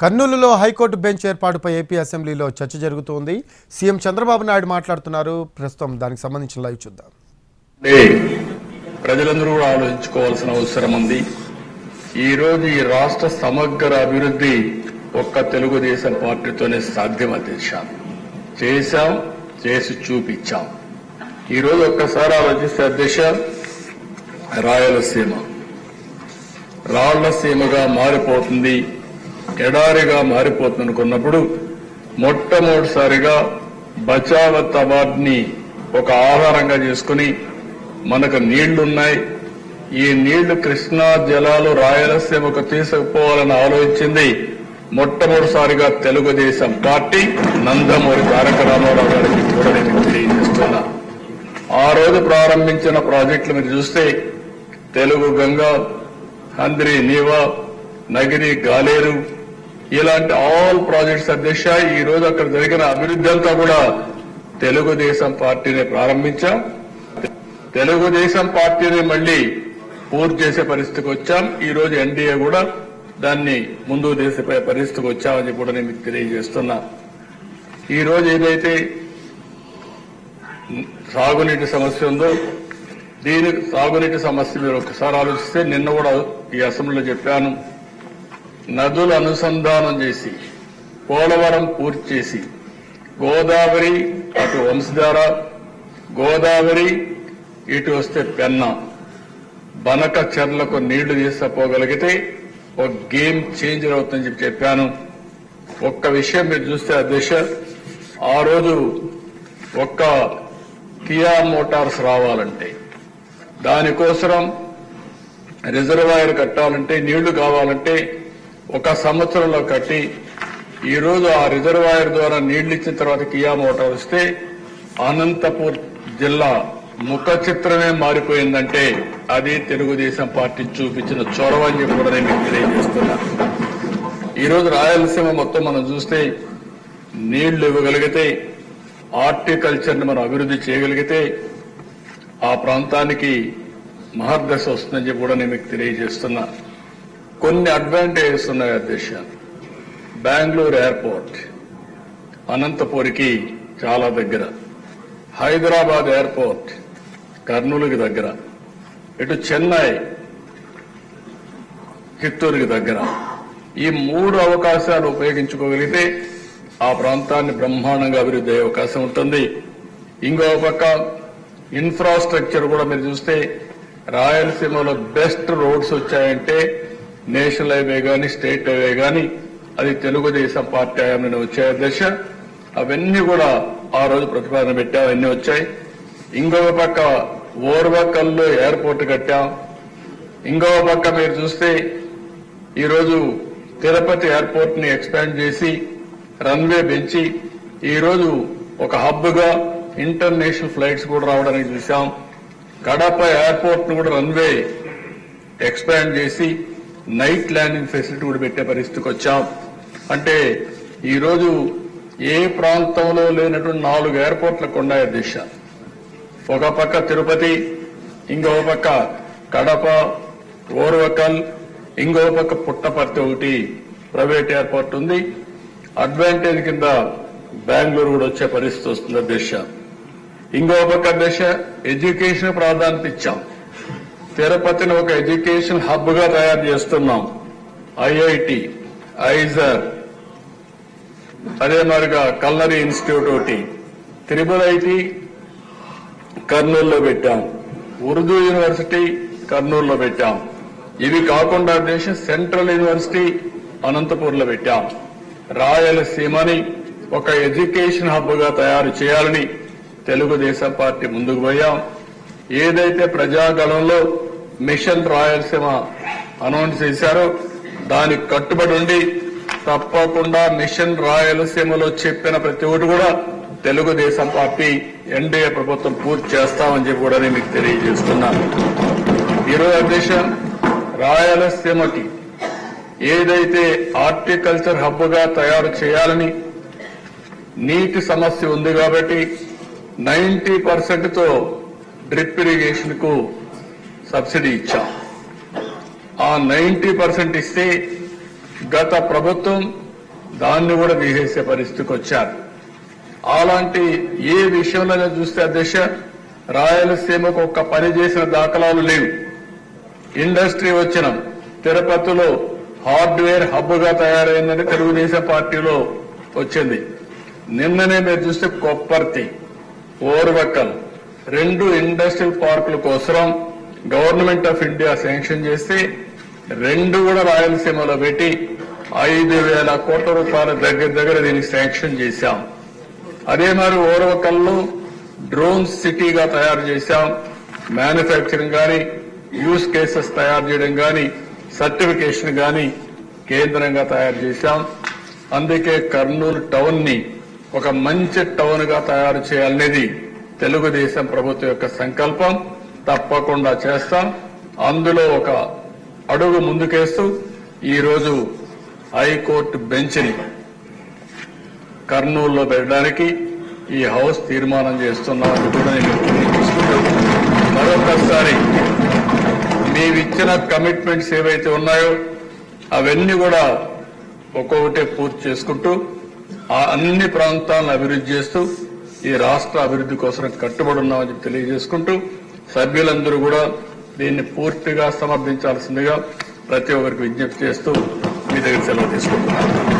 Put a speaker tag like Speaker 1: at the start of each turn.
Speaker 1: కర్నూలులో high court bench ఏర్పాటుపై AP అసెంబ్లీలో చర్చ జరుగుతోంది. సీఎం చంద్రబాబు నాయుడు మాట్లాడుతున్నారు. ప్రస్తుతం దానికి సంబంధించిన లైవ్ చూద్దాం.
Speaker 2: ప్రజలందరూ కూడా ఆలోచించుకోవాల్సిన అవసరం ఉంది. ఈ రోజు ఈ రాష్ట్ర సమగ్ర అభివృద్ధి ఒక్క తెలుగుదేశం పార్టీతోనే సాధ్యం అధ్యక్ష చేశాం చేసి చూపించాం. ఈ రోజు ఒక్కసారి ఆలోచిస్తే అధ్యక్ష రాయలసీమ. రాళ్ళసీమగా మారిపోతుంది. ఎడారిగా మారిపోతుందనుకున్నప్పుడు మొట్టమొదటిసారిగా బచావత్ అవార్డుని ఒక ఆధారంగా చేసుకుని మనకు నీళ్ళున్నాయి. ఈ నీళ్ళు కృష్ణా జలాలు రాయలసీమకు తీసుకుపోవాలని ఆలోచించింది మొట్టమొదటిసారిగా తెలుగుదేశం పార్టీ నందమూరి తారక రామారావు గారికి కూడా నేను తెలియజేస్తున్నా. ఆ రోజు ప్రారంభించిన ప్రాజెక్టులు మీరు చూస్తే తెలుగు గంగా హంద్రి నీవా నగిరి గాలేరు ఇలాంటి ఆల్ ప్రాజెక్ట్స్ అధ్యక్ష ఈ రోజు అక్కడ జరిగిన అభివృద్ధి అంతా కూడా తెలుగుదేశం పార్టీని ప్రారంభించాం. తెలుగుదేశం పార్టీని మళ్ళీ పూర్తి చేసే పరిస్థితికి వచ్చాం. ఈ రోజు ఎన్డీఏ కూడా దాన్ని ముందుకు తీసిపోయే పరిస్థితికి వచ్చామని కూడా నేను మీకు తెలియజేస్తున్నా. ఈ రోజు ఏదైతే సాగునీటి సమస్య ఉందో దీని సాగునీటి సమస్య మీరు ఒకసారి ఆలోచిస్తే నిన్న కూడా ఈ అసెంబ్లీలో చెప్పాను. నదులు అనుసంధానం చేసి పోలవరం పూర్తి చేసి గోదావరి అటు వంశధార గోదావరి ఇటు వస్తే పెన్న బనక చెర్లకు నీళ్ళు తీసుకుపోగలిగితే ఒక గేమ్ చేంజర్ అవుతుందని చెప్పి చెప్పాను. ఒక్క విషయం మీరు చూస్తే అధ్యక్ష ఆ రోజు ఒక్క కియా మోటార్స్ రావాలంటే దానికోసం రిజర్వాయర్ కట్టాలంటే నీళ్ళు కావాలంటే ఒక సంవత్సరంలో కట్టి ఈరోజు ఆ రిజర్వాయర్ ద్వారా నీళ్ళు ఇచ్చిన తర్వాత కియా మోటార్ వస్తే అనంతపూర్ జిల్లా ముఖ చిత్రమే మారిపోయిందంటే అది తెలుగుదేశం పార్టీ చూపించిన చొరవ అని చెప్పి కూడా నేను మీకు తెలియజేస్తున్నా. ఈరోజు రాయలసీమ మొత్తం మనం చూస్తే నీళ్ళు ఇవ్వగలిగితే హార్టికల్చర్ని మనం అభివృద్ధి చేయగలిగితే ఆ ప్రాంతానికి మహర్దశ వస్తుందని చెప్పి కూడా నేను మీకు తెలియజేస్తున్నా. కొన్ని అడ్వాంటేజెస్ ఉన్నాయి అధ్యక్ష బెంగళూరు ఎయిర్పోర్ట్ అనంతపూర్కి చాలా దగ్గర. హైదరాబాద్ ఎయిర్పోర్ట్ కర్నూలుకి దగ్గర. ఇటు చెన్నై చిత్తూరుకి దగ్గర. ఈ మూడు అవకాశాలు ఉపయోగించుకోగలిగితే ఆ ప్రాంతాన్ని బ్రహ్మాండంగా అభివృద్ధి అయ్యే అవకాశం ఉంటుంది. ఇంకో పక్క ఇన్ఫ్రాస్ట్రక్చర్ కూడా మీరు చూస్తే రాయలసీమలో బెస్ట్ రోడ్స్ వచ్చాయంటే నేషనల్ హైవే కానీ స్టేట్ హైవే కానీ అది తెలుగుదేశం పార్టీ హయాంలో వచ్చాయి దశ. అవన్నీ కూడా ఆ రోజు ప్రతిపాదన పెట్టాం అవన్నీ వచ్చాయి. ఇంకొక పక్క ఓర్వకల్లో ఎయిర్పోర్ట్ కట్టాం. ఇంకొక పక్క మీరు చూస్తే ఈరోజు తిరుపతి ఎయిర్పోర్ట్ని ఎక్స్పాండ్ చేసి రన్వే పెంచి ఈరోజు ఒక హబ్గా ఇంటర్నేషనల్ ఫ్లైట్స్ కూడా రావడానికి చూసాం కడప ఎయిర్పోర్ట్ను కూడా రన్వే ఎక్స్పాండ్ చేసి నైట్ ల్యాండింగ్ ఫెసిలిటీ కూడా పెట్టే పరిస్థితికి వచ్చాం. అంటే ఈరోజు ఏ ప్రాంతంలో లేనటువంటి నాలుగు ఎయిర్పోర్ట్లకు ఉన్నాయి దిశ. ఒక పక్క తిరుపతి ఇంకో పక్క కడప ఓర్వకల్ ఇంకో పక్క పుట్టపర్తి ఒకటి ప్రైవేట్ ఎయిర్పోర్ట్ ఉంది. అడ్వాంటేజ్ కింద బెంగళూరు కూడా వచ్చే పరిస్థితి వస్తుంది దిశ. ఇంకో పక్క దిశ ఎడ్యుకేషన్ ప్రాధాన్యత ఇచ్చాం. తిరుపతిని ఒక ఎడ్యుకేషన్ హబ్గా తయారు చేస్తున్నాం. ఐఐటి ఐజర్ అదే మరిగా కల్నరీ ఇన్స్టిట్యూట్ ఒకటి. త్రిబుల్ ఐటి కర్నూలులో పెట్టాం. ఉర్దూ యూనివర్సిటీ కర్నూలులో పెట్టాం. ఇవి కాకుండా దేశం సెంట్రల్ యూనివర్సిటీ అనంతపూర్లో పెట్టాం. రాయలసీమని ఒక ఎడ్యుకేషన్ హబ్గా తయారు చేయాలని తెలుగుదేశం పార్టీ ముందుకు పోయాం. ఏదైతే ప్రజాగణంలో మిషన్ రాయలసీమ అనౌన్స్ చేశారు. దానికి కట్టుబడి ఉండి తప్పకుండా మిషన్ రాయలసీమలో చెప్పిన ప్రతి ఒక్కటి కూడా తెలుగుదేశం పార్టీ ఎన్డీఏ ప్రభుత్వం పూర్తి చేస్తామని చెప్పి కూడా నేను మీకు తెలియజేస్తున్నాను ఈరోజు అధ్యక్ష రాయలసీమకి ఏదైతే హార్టికల్చర్ హబ్గా తయారు చేయాలని నీటి సమస్య ఉంది కాబట్టి నైన్టీ పర్సెంట్తో డ్రిప్ ఇరిగేషన్కు సబ్సిడీ ఇచ్చాం. ఆ నైంటీ పర్సెంట్ ఇస్తే గత ప్రభుత్వం దాన్ని కూడా తీసేసే పరిస్థితికి వచ్చారు. అలాంటి ఏ విషయంలో చూస్తే అధ్యక్ష రాయలసీమకు ఒక్క పని చేసిన దాఖలాలు లేవు. ఇండస్ట్రీ వచ్చిన తిరుపతిలో హార్డ్వేర్ హబ్గా తయారైందని తెలుగుదేశం పార్టీలో వచ్చింది. నిన్ననే మీరు చూస్తే కొప్పర్తి ఓర్వకల్ రెండు ఇండస్ట్రియల్ పార్కుల కోసం గవర్నమెంట్ ఆఫ్ ఇండియా శాంక్షన్ చేస్తే రెండు కూడా రాయలసీమలో పెట్టి ఐదు వేల కోట్ల రూపాయల దగ్గర దగ్గర దీనికి శాంక్షన్ చేశాం. అదే మరి ఓరవకల్లు డ్రోన్ సిటీగా తయారు చేశాం. మ్యానుఫ్యాక్చరింగ్ కానీ యూస్ కేసెస్ తయారు చేయడం కానీ సర్టిఫికేషన్ కానీ కేంద్రంగా తయారు చేశాం. అందుకే కర్నూలు టౌన్ని ఒక మంచి టౌన్గా తయారు చేయాలనేది తెలుగుదేశం ప్రభుత్వం యొక్క సంకల్పం. తప్పకుండా చేస్తాం. అందులో ఒక అడుగు ముందుకేస్తూ ఈరోజు హైకోర్టు బెంచ్ని కర్నూలులో పెట్టడానికి ఈ హౌస్ తీర్మానం చేస్తున్నామని కూడా నేను మరొకసారి మీవిచ్చిన కమిట్మెంట్స్ ఏవైతే ఉన్నాయో అవన్నీ కూడా ఒక్కొక్కటే పూర్తి చేసుకుంటూ ఆ అన్ని ప్రాంతాలను అభివృద్ధి చేస్తూ ఈ రాష్ట్ర అభివృద్ధి కోసం కట్టుబడి ఉన్నామని తెలియజేసుకుంటూ సభ్యులందరూ కూడా దీన్ని పూర్తిగా సమర్థించాల్సిందిగా ప్రతి ఒక్కరికి విజ్ఞప్తి చేస్తూ మీ దగ్గర సెలవు తీసుకుంటున్నాను.